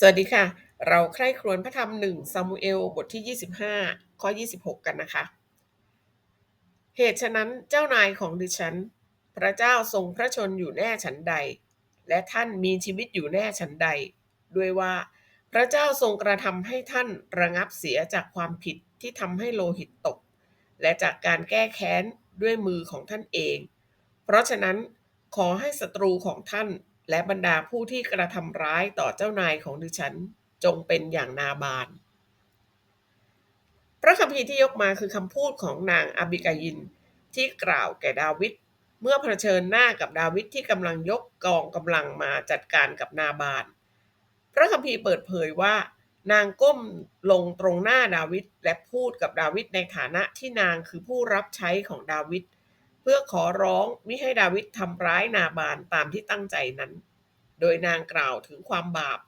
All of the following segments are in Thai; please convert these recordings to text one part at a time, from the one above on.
สวัสดีค่ะ เราใคร่ครวญพระธรรมหนึ่งซามูเอลบทที่ 25 ข้อ 26 กันนะคะ เหตุฉะนั้นเจ้านายของดิฉัน พระเจ้าทรงพระชนอยู่แน่ฉันใด และท่านมีชีวิตอยู่แน่ฉันใด ด้วยว่า พระเจ้าทรงกระทำให้ท่านระงับเสียจากความผิดที่ทำให้โลหิตตก และจากการแก้แค้นด้วยมือของท่านเอง เพราะฉะนั้นขอให้ศัตรูของท่าน และบรรดาผู้ที่กระทำร้ายต่อเจ้านายของดิฉันจงเป็นอย่างนาบาน พระคัมภีร์ที่ยกมาคือคำพูดของนางอาบิกายินที่กล่าวแก่ดาวิดเมื่อเผชิญหน้ากับดาวิดที่กำลังยกกองกำลังมาจัดการกับนาบาน พระคัมภีร์เปิดเผยว่า นางก้มลงตรงหน้าดาวิดและพูดกับดาวิดในฐานะที่นางคือผู้รับใช้ของดาวิด พื่อขอร้องมิให้ดาวิดทำร้ายนาบานตามที่ตั้งใจนั้น โดยนางกล่าวถึงความบาป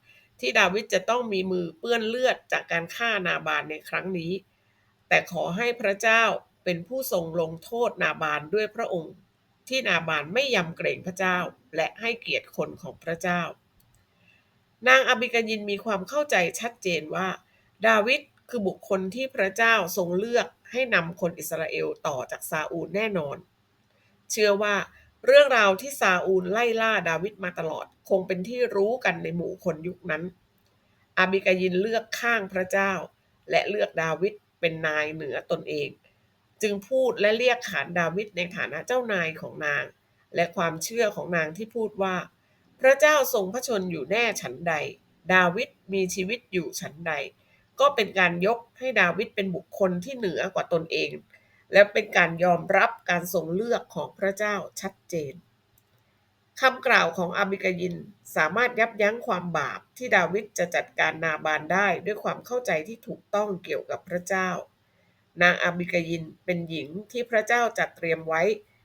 ที่ดาวิดจะต้องมีมือเปื้อนเลือดจากการฆ่านาบานในครั้งนี้ แต่ขอให้พระเจ้าเป็นผู้ทรงลงโทษนาบานด้วยพระองค์ ที่นาบานไม่ยำเกรงพระเจ้าและให้เกียรติคนของพระเจ้า นางอบิกายินมีความเข้าใจชัดเจนว่า ดาวิดคือบุคคลที่พระเจ้าทรงเลือกให้นำคนอิสราเอลต่อจากซาอูลแน่นอน เชื่อว่าเรื่องราวที่ซาอูลไล่ล่าดาวิดมาตลอด คงเป็นที่รู้กันในหมู่คนยุคนั้น อาบิกายินเลือกข้างพระเจ้า และเลือกดาวิดเป็นนายเหนือตนเอง จึงพูดและเรียกขานดาวิดในฐานะเจ้านายของนาง และความเชื่อของนางที่พูดว่า พระเจ้าทรงพระชนอยู่แน่ฉันใด ดาวิดมีชีวิตอยู่ฉันใด ก็เป็นการยกให้ดาวิดเป็นบุคคลที่เหนือกว่าตนเอง และเป็นการยอมรับการทรงเลือกของพระเจ้าชัดเจนคำกล่าวของอาบิกายินสามารถยับยั้งความบาปที่ดาวิดจะจัดการนาบานได้ด้วยความเข้าใจที่ถูกต้องเกี่ยวกับพระเจ้า นางอาบิกายินเป็นหญิงที่พระเจ้าจัดเตรียมไว้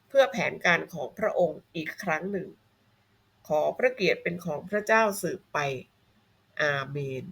เพื่อแผนการของพระองค์อีกครั้งหนึ่ง ขอพระเกียรติเป็นของพระเจ้าสืบไป อาเมน